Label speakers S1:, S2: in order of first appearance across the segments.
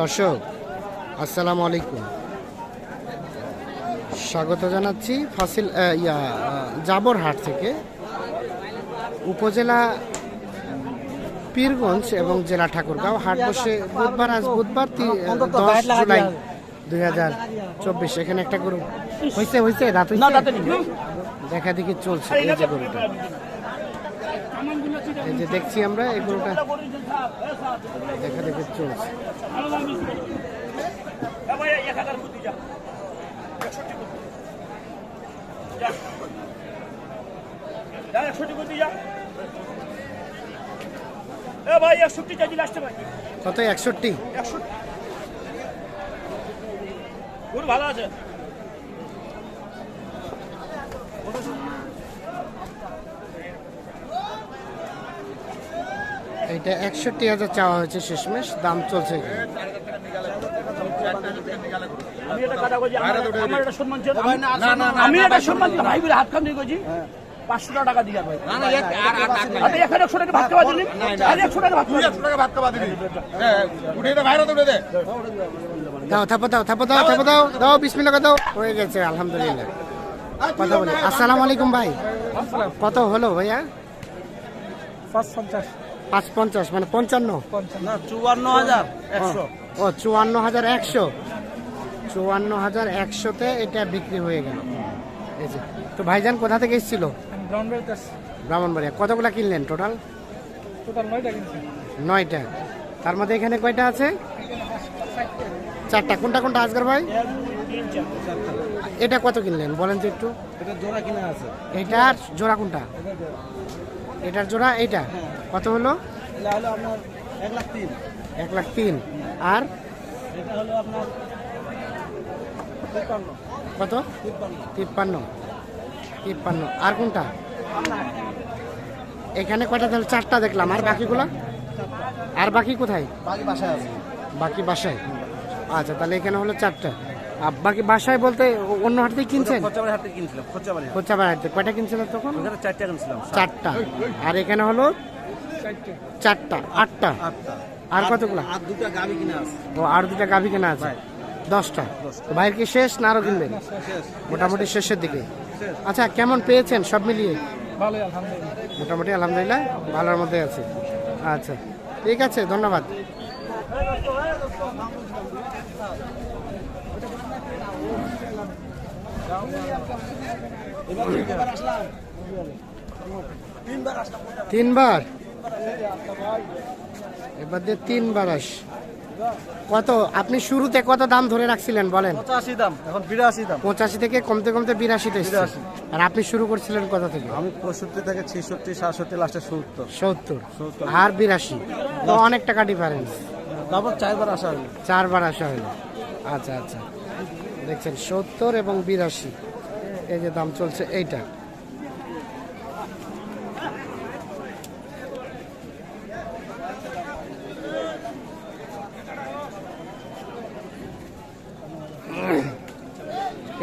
S1: দর্শক আসসালামু আলাইকুম। স্বাগত জানাচ্ছি ফাসিল ইয়া জাবরহাট থেকে। উপজেলা পীরগঞ্জ এবং জেলা ঠাকুরগাঁও। হাট বসে বুধবার আজ বুধবার দশ জুলাই দুই হাজার চব্বিশ। এখানে একটা গরু। হয়েছে হয়েছে? দেখা দেখি চলছে এই যে গরুটা। যে দেখছি আমরা এই গরুটা দেখা দেখি চলছে। কত? একষট্টি।
S2: ভালো আছে?
S1: এইটা একষট্টি হাজার চাওয়া হয়েছে শেষমেশ দাম চলছে।
S2: আমি এটা এটা সম্মান এটা ভাই হাত খান দিয়ে কইছি পাঁচশো টাকা দিয়ে ভাই। আরে একশো টাকা ভাত খাওয়া দিলি? আরে একশো টাকা ভাত খাওয়া দিলি।
S1: দাও থাপো দাও থাপো দাও থাপো দাও দাও বিসমিল্লাহ দাও। হয়ে গেছে আলহামদুলিল্লাহ। কথা বলি। আসসালামু আলাইকুম ভাই। কত হলো ভাইয়া? পাঁচ পঞ্চাশ। মানে পঞ্চান্ন।
S3: চুয়ান্ন হাজার
S1: ও চুয়ান্ন হাজার একশো। চুয়ান্ন হাজার একশোতে এটা বিক্রি হয়ে গেল। এই যে তো ভাইজান কোথা থেকে এসেছিল? ব্রাহ্মণবাড়িয়া। কতগুলা কিনলেন টোটাল? নয়টা তার মধ্যে এখানে কয়টা আছে? চারটা। কোনটা কোনটা আজগর ভাই? এটা কত কিনলেন? বলেন তো একটু।
S3: এটা জোড়া কিনা আছে।
S1: এটার জোড়া কোনটা? এটার জোড়া এইটা? কত হলো?
S3: এটা এক লাখ তিন।
S1: এক লাখ তিন। আর?
S3: এটা হলো আপনার
S1: কত?
S3: তিপ্পান্ন।
S1: তিপ্পান্ন। আর কোনটা? এখানে কয়টা? তাহলে চারটা দেখলাম। আর বাকিগুলো? আর বাকি কোথায়?
S3: বাকি বাসায় আছে।
S1: বাকি বাসায়। আচ্ছা তাহলে এখানে হলো চারটা। বাকি বাসায় বলতে অন্য হাট থেকে কিনছেন?
S3: কিনছিলাম
S1: কোচাবার হাটে। কয়টা কিনছিলেন তখন?
S3: চারটা কিনছিলাম
S1: চারটা। আর এখানে হলো? চারটা। আটটা। আর কতগুলা?
S3: আর দুটা গাবি কিনা আছে।
S1: ও আর দুটা গাভি কেনা আছে? দশটা। ভাইয়ের কি শেষ না আরও কিনবেন
S3: শেষ।
S1: মোটামুটি শেষের দিকে। আচ্ছা কেমন পেয়েছেন সব মিলিয়ে? মোটামুটি আলহামদুলিল্লাহ ভালোর মধ্যে আছে। আচ্ছা ঠিক আছে ধন্যবাদ। তিনবার? এবার দিয়ে তিনবার আস। কত? আপনি শুরুতে কত দাম ধরে রাখছিলেন বলেন?
S3: পঁচাশি দাম এখন বিরাশি দাম।
S1: পঁচাশি থেকে কমতে কমতে বিরাশিতে। আর আপনি শুরু করছিলেন কত থেকে?
S3: আমি পঁয়ষট্টি থেকে ছেষট্টি সাতষট্টি লাস্টে সত্তর।
S1: সত্তর।
S3: সত্তর।
S1: আর বিরাশি? তো অনেক টাকা ডিফারেন্স
S3: তারপর চারবার আসা হলো।
S1: চারবার আসা হলো। আচ্ছা আচ্ছা। দেখছেন সত্তর এবং বিরাশি। এই যে দাম চলছে এইটা।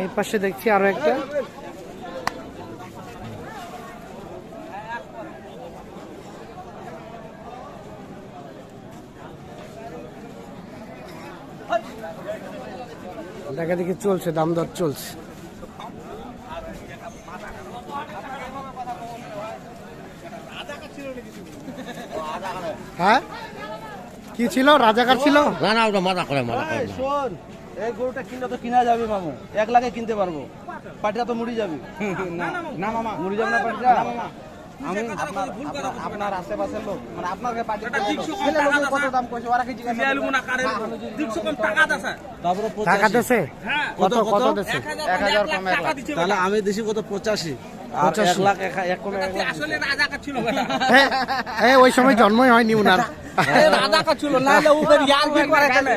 S1: এই পাশে দেখছি আরও একটা। দেখা দেখি চলছে দাম দর চলছে হ্যাঁ কি ছিল রাজাকার ছিল
S4: না না ওটা মাথা করে মাথা করে
S3: শোন এই গরুটা কিনলে তো কিনা যাবে মামু এক লাখে কিনতে পারব পাটিটা তো মুড়ি যাবে না মামা মুড়ি যাবে না পাটিটা আমি আপনার আপনার- আপনার আশেপাশের লোক মানে আপনার পার্টি কত দাম কইছে ওরা কি জিজ্ঞাসা
S1: টাকা দেছে? কত
S3: কত, এক হাজার কম তাহলে আমি দিছি কত? পঁচাশি। আর এক
S1: 85
S3: লাখ এক এক কমে এক লাখ
S1: হ্যাঁ, হ্যাঁ ওই সময় জন্মই হয়নি উনার।
S5: রাজাকা ছিল নাহলে ওদের ইয়ার কি করে কেন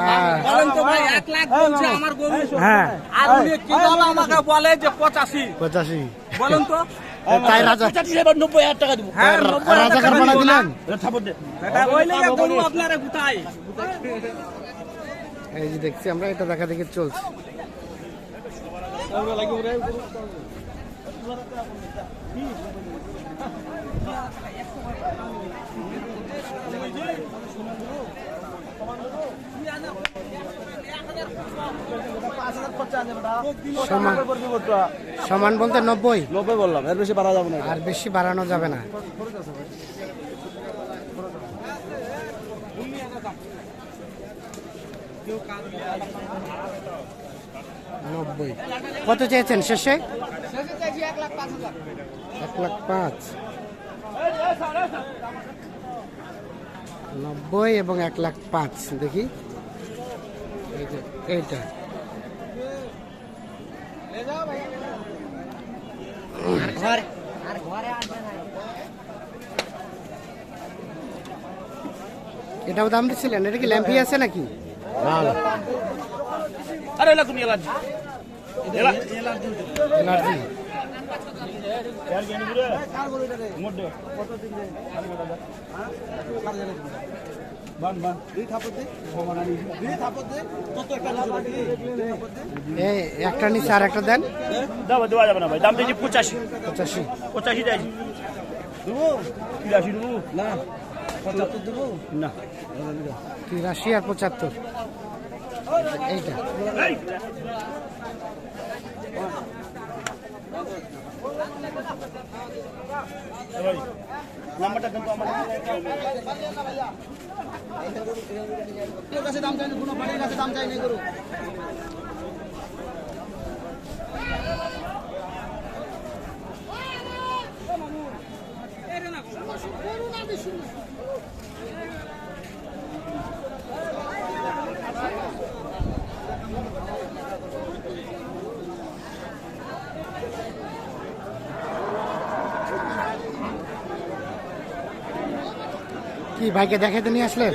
S1: হ্যাঁ,
S5: বলেন তো ভাই এক লাখ বলছে আমার গরু।
S1: হ্যাঁ।
S5: আর উনি কি দল আমাকে বলে যে পঁচাশি।
S1: পঁচাশি।
S5: বলেন তো।
S1: তাই রাজা
S2: নব্বই হাজার টাকা দেবো।
S5: হ্যাঁ
S1: রাজাকার বানা দিলেন?
S5: ওই লেগে গরু আপনারা কোথায়
S1: এই যে দেখছি আমরা এটা দেখা দেখি চলছে। সমান বলতে নব্বই।
S3: নব্বই বললাম এর বেশি বাড়া যাবে না।
S1: আর বেশি বাড়ানো যাবে না। নব্বই। কত চেয়েছেন শেষে? এক লাখ পাঁচ নব্বই এবং এক লাখ পাঁচ দেখি। এইটা। এটাও দাম দিচ্ছিলেন এটা কি ল্যাম্পি আছে নাকি?
S2: আরে এলা তুমি এলার্জি। এলা
S1: এনার্জি এই একটা নিচে আর একটা দেন।
S2: দাম দেওয়া যাবে না ভাই। দাম দিয়েছি পঁচাশি।
S1: পঁচাশি।
S2: পঁচাশি চাইছি দেবো? তিরাশি দেবো?
S3: না পঁচাত্তর দেবো?
S2: না।
S1: তিরাশি আর পঁচাত্তর। এইটা
S2: এই, এ ভাই, নাম্বারটা দেন তো আমার
S3: কাছে দাম চাইনি কোনো বাড়ির কাছে দাম চাইনি গরু।
S1: কি ভাইকে দেখাতে নিয়ে আসলেন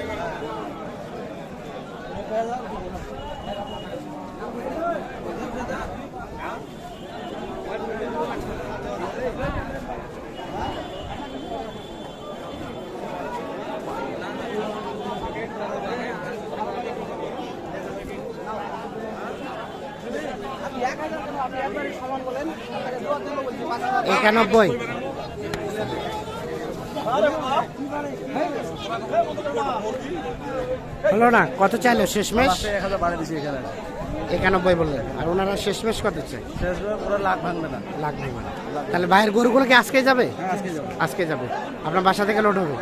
S1: একানব্বই। হলো না কত চাইলো? শেষমেশ? একানব্বই বললেন। আর ওনারা শেষমেশ কত চাই
S3: শেষ হয়ে পুরো লাখ ভাঙবে না।
S1: না। তাহলে বাইরের গরুগুলো কি আজকে যাবে?
S3: হ্যাঁ আজকে যাব।
S1: আপনার বাসা থেকে লোড হবে?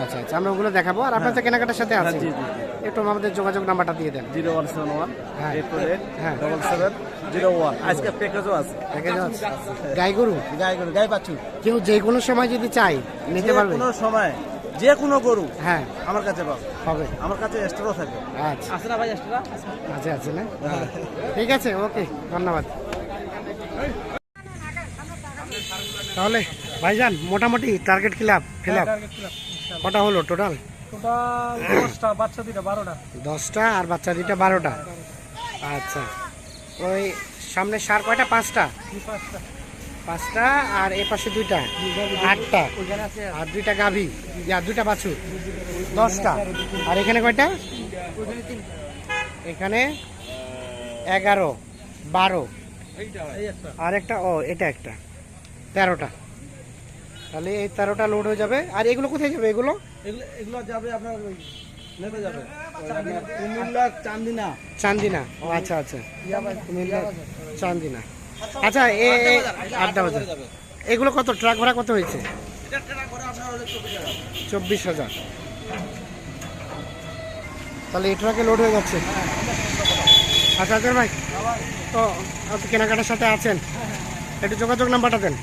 S1: আচ্ছা আচ্ছা আমরা ওগুলো দেখাবো। আর আপনার তো কেনাকাটার সাথে আছে।
S3: জি, জি,
S1: একটু আমাদের যোগাযোগ নাম্বারটা দিয়ে দেন।
S3: জিরো ওয়ান সেভেন ওয়ান
S1: হ্যাঁ।
S3: এইট এইট
S1: হ্যাঁ।
S3: Double seven zero one. আজকে প্যাকেজও আছে।
S1: প্যাকেজ আছে। গাই গরু?
S3: গাই গরু গাই পাচ্ছু
S1: কেউ যে কোনো সময় যদি চাই নিতে পারবে।
S3: কোনো সময় যে কোনো গরু
S1: হ্যাঁ।
S3: আমার কাছে পাবে।
S1: হবে।
S3: আমার কাছে এক্সট্রাও থাকে।
S1: আচ্ছা।
S3: আছে না ভাই এক্সট্রা
S1: আছে আছে না? ঠিক আছে ওকে ধন্যবাদ। তাহলে ভাইজান মোটামুটি টার্গেট ক্লাব ফিল আপ কটা হলো টোটাল
S5: দশটা বাচ্চা দুইটা বারোটা।
S1: দশটা আর বাচ্চা দুইটা বারোটা। আচ্ছা। ওই সামনে সার কয়টা? পাঁচটা? পাঁচটা। আর এ পাশে দুইটা। আটটা। আর দুইটা গাভী। আর দুইটা বাছুর। দশটা। আর এখানে কয়টা? এখানে এগারো বারো। আর একটা ও এটা একটা। তেরোটা। তাহলে এই তেরোটা লোড হয়ে যাবে। আর এগুলো কোথায় যাবে? এগুলো?
S3: এগুলো যাবে আপনার নেমে যাবে। কুমিল্লা চান্দিনা
S1: চান্দিনা ও আচ্ছা আচ্ছা। কুমিল্লা চান্দিনা আচ্ছা এ এ- আড্ডা বাজার এগুলো কত? ট্রাক ভাড়া কত হয়েছে? চব্বিশ হাজার। তাহলে এই ট্রাকে লোড হয়ে যাচ্ছে। আচ্ছা আচ্ছা ভাই। তো আপনি কেনাকাটার সাথে আছেন। একটু যোগাযোগ নাম্বারটা দেন।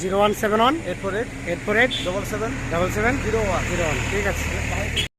S1: Zero one seven one.
S3: Eight four eight
S1: eight four eight
S3: double seven
S1: double seven
S3: zero one
S1: zero one. ঠিক আছে।